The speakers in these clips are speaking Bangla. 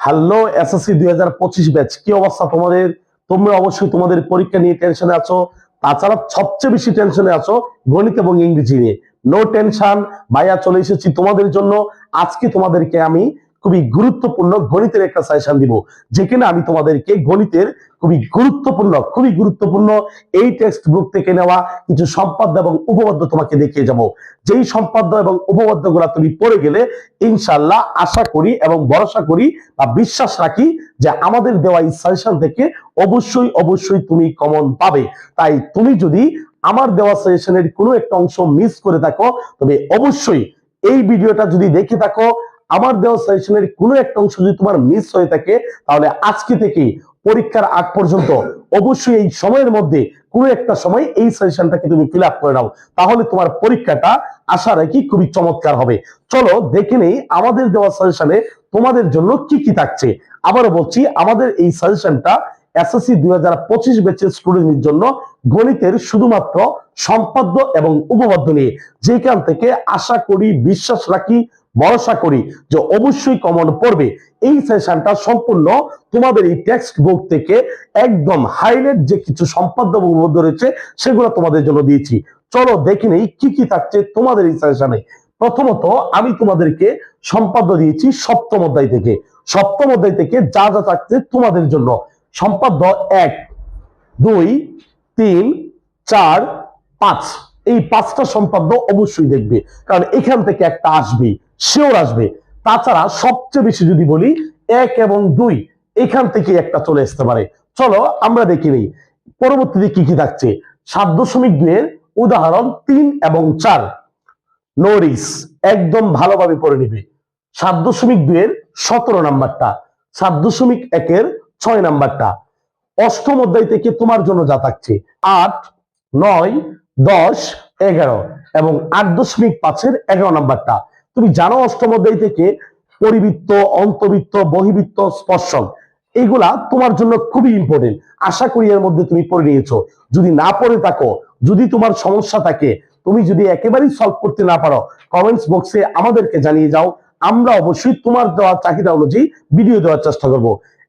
হ্যালো এসএসসি দুই হাজার পঁচিশ ব্যাচ কি অবস্থা তোমাদের? তোমরা অবশ্যই তোমাদের পরীক্ষা নিয়ে টেনশনে আছো। তাছাড়া সবচেয়ে বেশি টেনশনে আছো গণিত এবং ইংরেজি নিয়ে। নো টেনশন ভাইয়া চলে এসেছি তোমাদের জন্য। আজকে তোমাদেরকে আমি খুবই গুরুত্বপূর্ণ গণিতের একটা সাজেশন দিব। যেখানে আমি তোমাদেরকে গণিতের খুবই গুরুত্বপূর্ণ খুবই গুরুত্বপূর্ণ এই টেক্সট বুক থেকে নেওয়া কিছু সম্পাদ্য এবং উপপাদ্য তোমাকে দেখিয়ে যাব। যেই সম্পাদ্য এবং উপপাদ্য তুমি পড়ে গেলে ইনশাল্লাহ আশা করি এবং ভরসা করি বা বিশ্বাস রাখি যে আমাদের দেওয়া এই সাজেশন থেকে অবশ্যই অবশ্যই তুমি কমন পাবে। তাই তুমি যদি আমার দেওয়া সাজেশনের কোনো একটা অংশ মিস করে থাকো, তবে অবশ্যই এই ভিডিওটা যদি দেখে থাকো আমার দেওয়া সাজেশনের কোনো একটা অংশ যদি তোমার মিস হয়ে থাকে, তাহলে আজকে থেকে পরীক্ষার আগ পর্যন্ত অবশ্যই এই সময়ের মধ্যে কোনো একটা সময় এই সাজেশনটাকে তুমি ফিল করে নাও। তাহলে তোমার পরীক্ষাটা আশা রাখি খুবই চমৎকার হবে। চলো দেখে নেই আমাদের দেওয়া সাজেশনে তোমাদের জন্য কি কি থাকছে। আবারও বলছি, আমাদের এই সাজেশনটা এসএসসি দুই হাজার পঁচিশ ব্যাচের স্টুডেন্টের জন্য গণিতের শুধুমাত্র সম্পাদ্য এবং উপপাদ্য নিয়ে। যেখান থেকে আশা করি, বিশ্বাস রাখি ভরসা করি যে অবশ্যই কমন পড়বে। এই সেশনটা সম্পূর্ণ তোমাদের এই টেক্সট বুক থেকে একদম হাইলাইট যে কিছু সম্পাদ্য উপপাদ্য রয়েছে, সেগুলো তোমাদের জন্য দিয়েছি। চলো দেখে নেই কি কি থাকছে তোমাদের এই সেশনে প্রথমত আমি তোমাদেরকে সম্পাদ্য দিয়েছি সপ্তম অধ্যায় থেকে। সপ্তম অধ্যায় থেকে যা যা থাকছে তোমাদের জন্য। সম্পাদ্য এক, দুই, তিন, চার, পাঁচ। এই পাঁচটা সম্পাদ্য অবশ্যই দেখবে। কারণ এখান থেকে একটা আসবে, শিওর আসবে। তাছাড়া সবচেয়ে বেশি যদি বলি, এক এবং দুই, এখান থেকে একটা চলে আসতে পারে। চলো আমরা দেখি নেই। পরবর্তীতে কি কি থাকছে? সাত দশমিক দুইয়ের উদাহরণ তিন এবং চার। নোরিস একদম ভালোভাবে পড়ে নিবে। সাত দশমিক দুইয়ের সতেরো নাম্বারটা, সাত দশমিক একের ছয় নাম্বারটা। অষ্টম অধ্যায় থেকে তোমার জন্য যা থাকছে, আট, নয় দশ, এগারো এবং আট দশমিক পাঁচের এগারো নাম্বারটা। তুমি জানো অষ্টম অধ্যায় থেকে পরিবৃত্ত, অন্তবৃত্ত, বহিবৃত্ত, স্পর্শক, এগুলা তোমার জন্য খুবই ইম্পর্টেন্ট আশা করি এর মধ্যে তুমি পড়ে নিয়েছো। যদি না পড়ে থাকো, যদি তোমার সমস্যা থাকে, তুমি যদি একেবারেই সলভ করতে না পারো কমেন্টস বক্সে আমাদেরকে জানিয়ে যাও। আমরা অবশ্যই তোমার দেওয়া চাহিদা অনুযায়ী ভিডিও দেওয়ার চেষ্টা করব।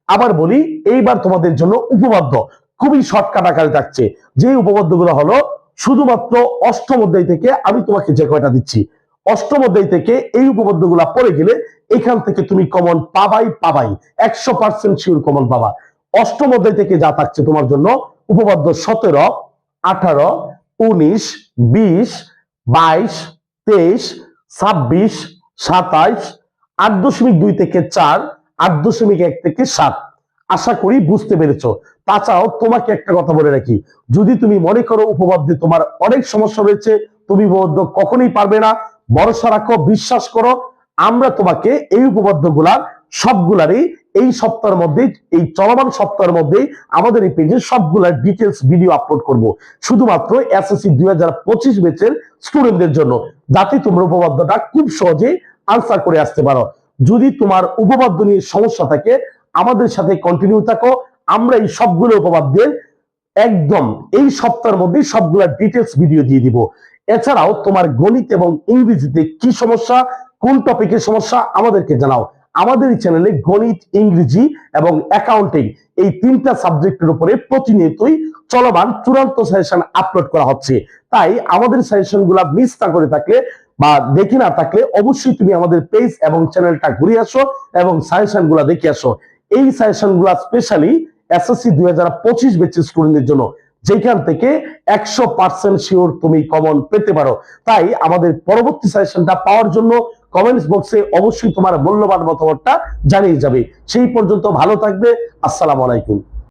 আবার বলি, এইবার তোমাদের জন্য উপপাদ্য খুবই শর্টকাট আকারে থাকছে। যে উপপাদ্যগুলো হলো শুধুমাত্র অষ্টম অধ্যায় থেকে আমি তোমাকে যে কয়টা দিচ্ছি, অষ্টম অধ্যায় থেকে এই উপপাদ্যগুলা পড়ে গেলে এখান থেকে তুমি কমন পাবাই পাবাই, একশো পার্সেন্ট শিওর কমন পাবা। অষ্টম অধ্যায় থেকে যা থাকছে তোমার জন্য উপপাদ্য সতেরো, আঠারো, উনিশ, বিশ, বাইশ, তেইশ, ছাব্বিশ, সাতাইশ, আট দশমিক দুই থেকে চার, আট দশমিক এক থেকে সাত। আশা করি বুঝতে পেরেছ। তাছাড়াও তোমাকে একটা কথা বলে রাখি। যদি তুমি মনে করো উপপাদ্যে তোমার অনেক সমস্যা রয়েছে, তুমি উপপাদ্য কখনোই পারবে না, ভরসা রাখো, বিশ্বাস করো, আমরা তোমাকে এই উপপাদ্যগুলার সবগুলারই এই সপ্তাহের মধ্যে, এই চলমান সপ্তাহের মধ্যে আমাদের এই পেজে সবগুলার ডিটেলস ভিডিও আপলোড করব। শুধুমাত্র এসএসসি দুই হাজার পঁচিশ বেচের স্টুডেন্টদের জন্য, যাতে তোমরা উপপাদ্যটা খুব সহজে আনসার করে আসতে পারো। যদি তোমার উপপাদ্য নিয়ে সমস্যা থাকে আমাদের সাথে কন্টিনিউ থাকো। আমরা এই সবগুলো উপপাদ্যের একদম এই সপ্তাহের মধ্যে সবগুলা ডিটেলস ভিডিও দিয়ে দিব। এছাড়াও তোমার গণিত এবং ইংরেজিতে কি সমস্যা, কোন টপিকের সমস্যা, আমাদেরকে জানাও। আমাদের চ্যানেলে গণিত, ইংরেজি এবং অ্যাকাউন্টিং এই তিনটা সাবজেক্টের উপরে প্রতিনিয়তই চলমান চূড়ান্ত সাজেশন আপলোড করা হচ্ছে। তাই আমাদের সাজেশনগুলা মিস না করে থাকলে বা দেখি না থাকলে অবশ্যই তুমি আমাদের পেজ এবং চ্যানেলটা ঘুরে আসো এবং সাজেশনগুলা দেখে আসো। এই সাজেশনগুলা স্পেশালি এসএসসি দুই হাজার পঁচিশ বেচের স্টুডেন্টদের জন্য, যেখান থেকে একশো পার্সেন্ট শিওর তুমি কমন পেতে পারো। তাই আমাদের পরবর্তী সাজেশনটা পাওয়ার জন্য কমেন্টস বক্সে অবশ্যই তোমার মূল্যবান মতামতটা জানিয়ে যাবে। সেই পর্যন্ত ভালো থাকবে। আসসালাম আলাইকুম।